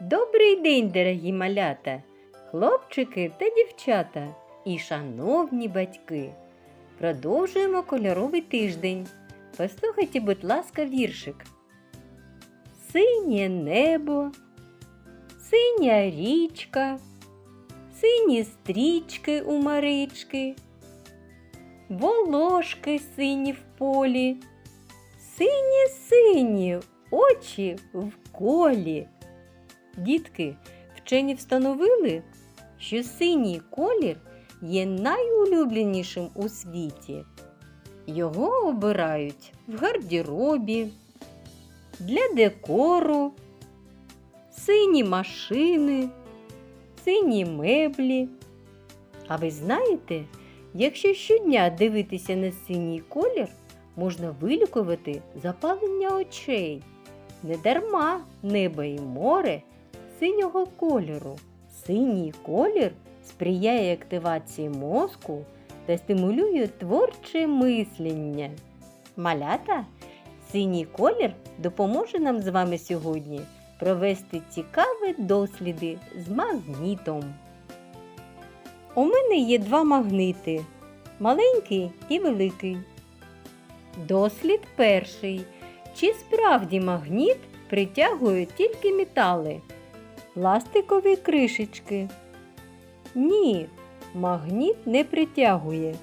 Добрий день, дорогі малята, хлопчики та дівчата і шановні батьки. Продовжуємо кольоровий тиждень. Послухайте, будь ласка, віршик. Синє небо, синя річка, сині стрічки у марички, волошки сині в полі, сині сині очі в колі. Дітки, вчені встановили, що синій колір є найулюбленішим у світі. Його обирають в гардеробі, для декору, сині машини, сині меблі. А ви знаєте, якщо щодня дивитися на синій колір, можна вилікувати запалення очей. Недарма небо і море синього кольору. Синій колір сприяє активації мозку та стимулює творче мислення. Малята, синій колір допоможе нам з вами сьогодні провести цікаві досліди з магнітом. У мене є два магнити маленький і великий. Дослід перший. Чи справді магніт притягує тільки метали? Пластикові кришечки? Ні, магніт не притягує.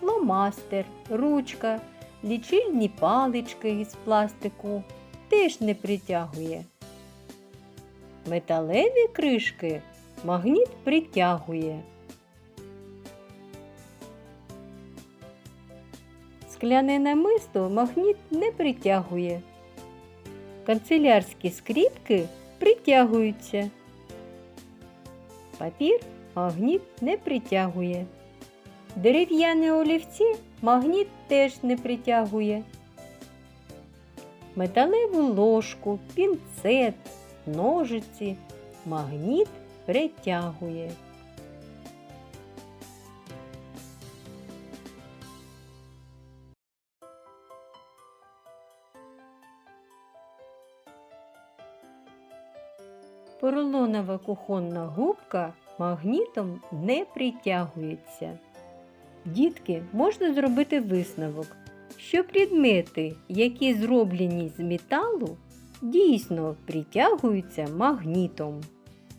Фломастер, ручка, лічильні палички із пластику теж не притягує. Металеві кришки магніт притягує. Скляне намисто магніт не притягує. Канцелярські скріпки притягуються. Папір магніт не притягує. Дерев'яні олівці магніт теж не притягує. Металеву ложку, пінцет, ножиці магніт притягує. Поролонова кухонна губка магнітом не притягується. Дітки, можна зробити висновок, що предмети, які зроблені з металу, дійсно притягуються магнітом.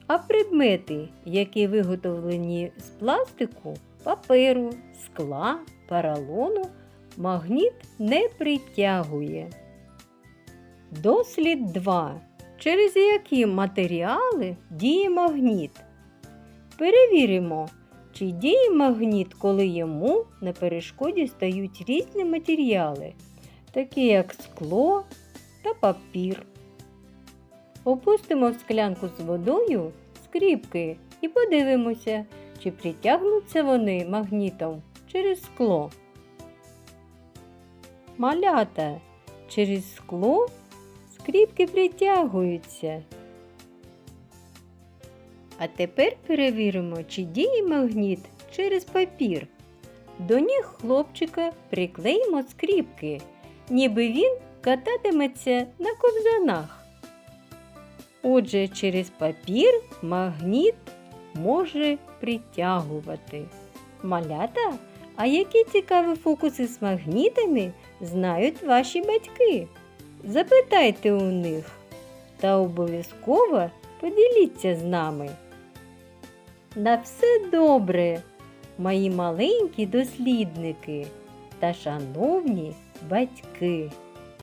А предмети, які виготовлені з пластику, паперу, скла, поролону, магніт не притягує. Дослід 2. Через які матеріали діє магніт? Перевіримо, чи діє магніт, коли йому на перешкоді стають різні матеріали, такі як скло та папір. Опустимо в склянку з водою скріпки і подивимося, чи притягнуться вони магнітом через скло. Малята через скло скріпки притягуються. А тепер перевіримо, чи діє магніт через папір. До ніг хлопчика приклеїмо скріпки, ніби він кататиметься на ковзанах. Отже, через папір магніт може притягувати. Малята, а які цікаві фокуси з магнітами знають ваші батьки? Запитайте у них та обов'язково поділіться з нами. На все добре, мої маленькі дослідники та шановні батьки.